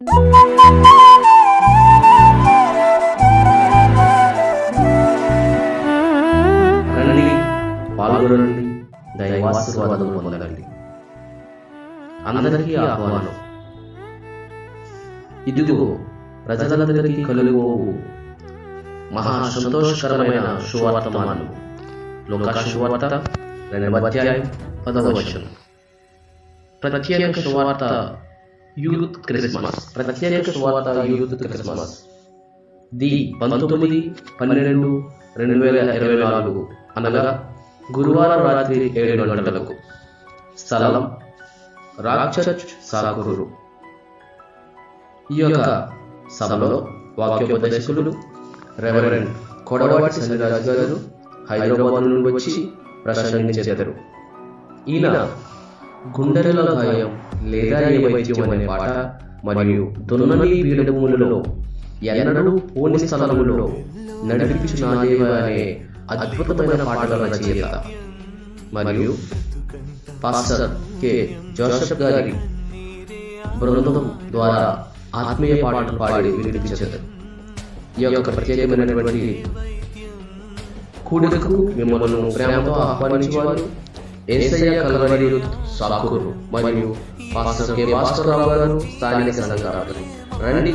రండి పాల్గొనండి దైవాశీర్వాదం పొందండి. అందరికీ ఆహ్వానం. ఇదిగో ప్రజలందరికీ కలుగువు మహా సంతోషకరమైన సువార్తమానం లోకాశువార్త రెండవ అధ్యాయం పదవ వచనం. ప్రత్యేక సువార్త యూత్ క్రిస్మస్. ప్రత్యేక సువార్త యూత్ క్రిస్మస్. ది పంతొమ్మిది పన్నెండు రెండు వేల ఇరవై నాలుగు. అనగా గురువారం రాత్రి ఏడు గంటలకు. స్థలం రాక్ సాగురు ఈ యొక్క సభలో వాక్యోపదేశకులు రెవరెండ్ కొడవాటి సంజరాజు గారు హైదరాబాద్ నుండి వచ్చి ప్రసంగించేదరు. ఈయన గుండెల గాయం లేదా ఏ వైద్యం అనే పాట మరియు దున్నని పీడములలో ఎన్నడూ పోని స్థలములో నడిపించు నా దేవ అనే అద్భుతమైన పాటల రచయిత మరియు పాస్టర్ కె. జోసెఫ్ గారి బృందం ద్వారా ఆత్మీయ పాటలు పాడి వినిపించారు ఈ యొక్క ప్రత్యేకమైనటువంటి కూడికకు మిమ్మల్ని ప్రేమతో ఆహ్వానించేవారు ఏసయ్య కలవరి సాకురు మరియు పాస్టర్ కె భాస్కర్ రావు గారు స్థానిక సంఘాలు. రండి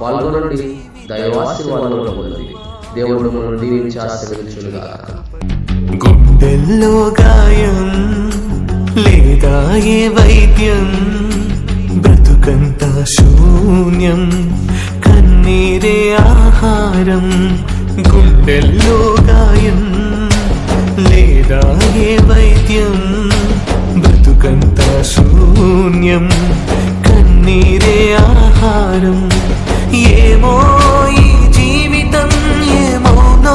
పాల్గొనండి దైవాశీర్వాదంలో పొందండి. దేవుడు మనం దీవించి ఆశీర్వదించునుగా గుండెల్లో గాయం లేదా ఏ వైద్యం? బ్రతుకంతా శూన్యం కన్నీరే ఆహారం. గుండెల్లో గాయం లేదా ఏ శూన్యం కన్నీరే ఆహారం ఏమో ఈ జీవితం ఏమోనో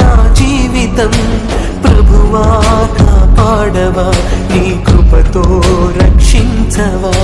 నా జీవితం ప్రభువా కాపాడవా నీ కృపతో రక్షించవా